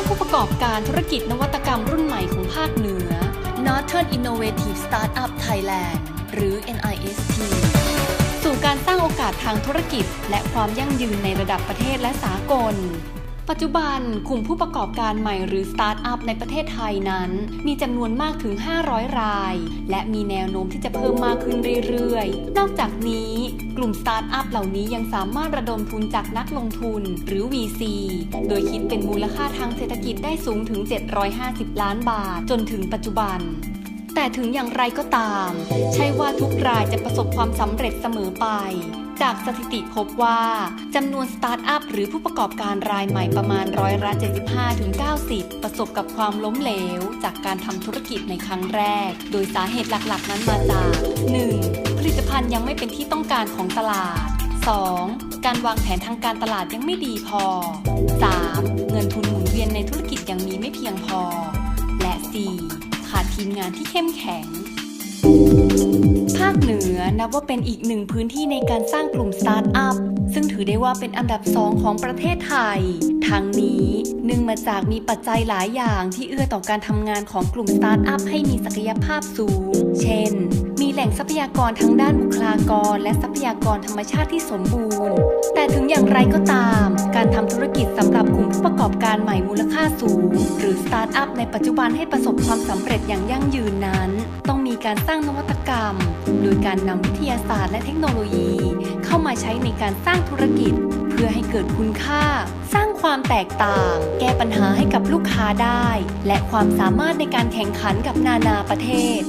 างผู้ประกอบการธุรกิจนวัตกรรมรุ่นใหม่ของภาคเหนือ Northern Innovative Startup Thailand หรือ NIST สู่การสร้างโอกาสทางธุรกิจ และความยั่งยืนในระดับประเทศและสากล ปัจจุบันกลุ่มผู้ประกอบการใหม่หรือสตาร์ทอัพในประเทศไทยนั้น มีจำนวนมากถึง 500 ราย และมีแนวโน้มที่จะเพิ่มมากขึ้นเรื่อยๆ นอกจากนี้กลุ่มสตาร์ทอัพเหล่านี้ยังสามารถระดมทุนจากนักลงทุนหรือ VC โดยคิดเป็นมูลค่าทางเศรษฐกิจได้สูงถึง 750 ล้านบาท จนถึงปัจจุบัน แต่ถึงอย่างไรก็ตาม ใช่ว่าทุกรายจะประสบความสำเร็จเสมอไป จากสถิติพบว่าจำนวนสตาร์ทอัพหรือผู้ประกอบการรายใหม่ประมาณร้อยละ75-90 ประสบกับความล้มเหลว จากการทำธุรกิจในครั้งแรก โดยสาเหตุหลักๆ นั้นมาจาก 1. ผลิตภัณฑ์ยังไม่เป็นที่ต้องการของตลาด 2. การวางแผนทางการตลาดยังไม่ดีพอ 3. เงินทุนหมุนเวียนในธุรกิจยังมีไม่เพียงพอ และ 4. ขาดทีมงานที่เข้มแข็ง ภาคเหนือนับว่าเป็นอีกหนึ่งพื้นที่ในการสร้างกลุ่มสตาร์ทอัพซึ่งถือได้ว่าเป็นอันดับสองของประเทศไทย ทั้งนี้เนื่องมาจากมีปัจจัยหลายอย่างที่เอื้อต่อการทำงานของกลุ่มสตาร์ทอัพให้มีศักยภาพสูง เช่น มีแหล่งทรัพยากรทางด้านบุคลากร และทรัพยากรธรรมชาติที่สมบูรณ์ แต่ถึงอย่างไรก็ตาม การทำธุรกิจสำหรับกลุ่มผู้ประกอบการใหม่มูลค่าสูง หรือสตาร์ทอัพในปัจจุบันให้ประสบความสำเร็จอย่างยั่งยืนนั้น ต้องมีการสร้างนวััตกรรม โดยการนำวิทยาศาสตร์และเทคโนโลยี เข้ามาใช้ในการสร้างธุรกิจ เพื่อให้เกิดคุณค่า สร้างความแตกต่าง แก้ปัญหาให้กับลูกค้าได้ และความสามารถในการแข่งขันกับนานาประเทศ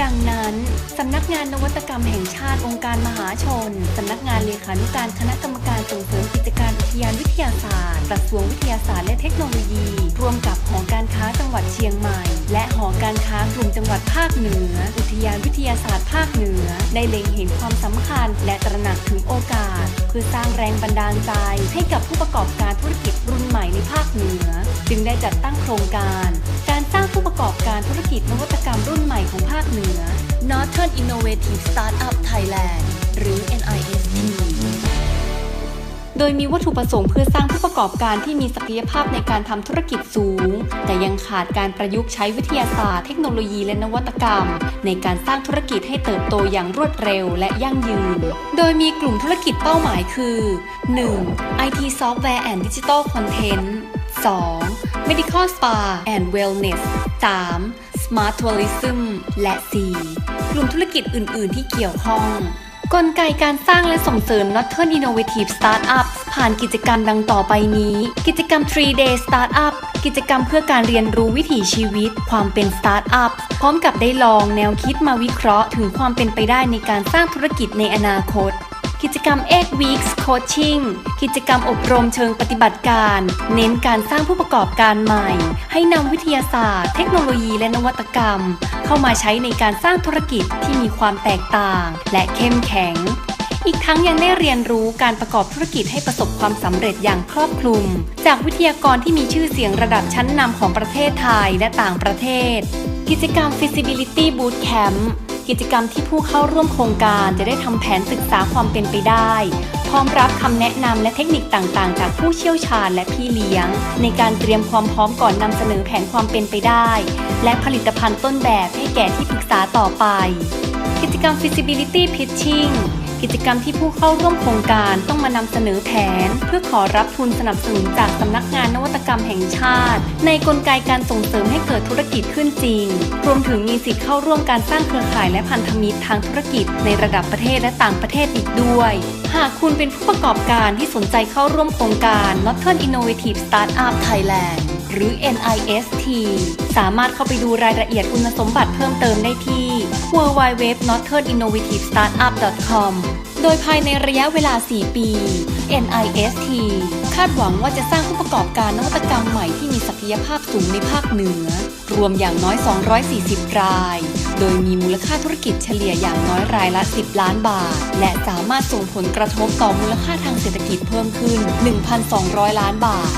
ดังนั้น สำนักงานนวัตกรรมแห่งชาติองค์การมหาชน สำนักงานเลขานุการคณะกรรมการส่งเสริมกิจการอุทยานวิทยาศาสตร์กระทรวงวิทยาศาสตร์และเทคโนโลยี ร่วมกับหอการ งหวัดเชียงใหม่ และหอการค้ากลุ่มจังหวัดภาคเหนือ อุทยานวิทยาศาสตร์ภาคเหนือ ได้เล็งเห็นความสำคัญ และตระหนักถึงโอกาส เพื่อสร้างแรงบันดาลใจ ให้กับผู้ประกอบการธุรกิจรุ่นใหม่ในภาคเหนือ จึงได้จัดตั้งโครงการ การสร้างผู้ประกอบการธุรกิจนวัตกรรมรุ่นใหม่ของภาคเหนือ Northern Innovative Startup Thailand ยมีวัตถุประสงค์เพื่อสร้างผู้ประกอบการที่มีศักยภาพในการทำธุรกิจสูง แต่ยังขาดการประยุกต์ใช้วิทยาศาสตร์ เทคโนโลยีและนวัตกรรม ในการสร้างธุรกิจให้เติบโตอย่างรวดเร็วและยั่งยืน โดยมีกลุ่มธุรกิจเป้าหมายคือ 1. IT Software and Digital Content 2. Medical Spa and Wellness 3. Smart Tourism และ 4. กลุ่มธุรกิจอื่น ๆ ที่เกี่ยวข้อง กลไกการสร้างและส่งเสริม Northern Innovative Startups ผ่านกิจกรรมดังต่อไปนี้ กิจกรรม 3 Day Startup กิจกรรมเพื่อการเรียนรู้วิถีชีวิต ความเป็นสตาร์ทอัพ พร้อมกับได้ลองแนวคิดมาวิเคราะห์ ถึงความเป็นไปได้ในการสร้างธุรกิจในอนาคต กิจกรรม 8 Weeks Coaching กิจกรรมอบรมเชิงปฏิบัติการ เน้นการสร้างผู้ประกอบการใหม่ ให้นำวิทยาศาสตร์ เทคโนโลยีและนวัตกรรม เข้ามาใช้ในการสร้างธุรกิจที่มีความแตกต่าง และเข้มแข็ง อีกทั้งยังได้เรียนรู้การประกอบธุรกิจให้ประสบความสำเร็จอย่างครอบคลุม จากวิทยากรที่มีชื่อเสียงระดับชั้นนำของประเทศไทยและต่างประเทศ กิจกรรม Feasibility Bootcamp กิจกรรมที่ผู้เข้าร่วมโครงการจะได้ทำแผนศึกษาความเป็นไปได้ พร้อมรับคำแนะนำและเทคนิคต่างๆ จากผู้เชี่ยวชาญและพี่เลี้ยง ในการเตรียมความพร้อมก่อนนำเสนอแผนความเป็นไปได้ และผลิตภัณฑ์ต้นแบบให้แก่ที่ปรึกษาต่อไป กิจกรรม Feasibility Pitching กิจกรรมที่ผู้เข้าร่วมโครงการต้องมานำเสนอแผน เพื่อขอรับทุนสนับสนุนจากสำนักงานนวัตกรรมแห่งชาติ ในกลไกการส่งเสริมให้เกิดธุรกิจขึ้นจริง รวมถึงมีสิทธิ์เข้าร่วมการสร้างเครือข่ายและพันธมิตรทางธุรกิจในระดับประเทศและต่างประเทศอีกด้วย หากคุณเป็นผู้ประกอบการที่สนใจเข้าร่วมโครงการ Northern Innovative Startup Thailand หรือ NIST สามารถเข้าไปดูรายละเอียดคุณสมบัติเพิ่มเติมได้ที่ www.northerninovativestartup.com โดยภายในระยะเวลา 4 ปี NIST คาดหวังว่าจะสร้างผู้ประกอบการนวัตกรรมใหม่ที่มีศักยภาพสูงในภาคเหนือ รวมอย่างน้อย 240 ราย โดยมีมูลค่าธุรกิจเฉลี่ยอย่างน้อยรายละ 10 ล้านบาท และสามารถส่งผลกระทบต่อมูลค่าทางเศรษฐกิจเพิ่มขึ้น 1,200 ล้านบาท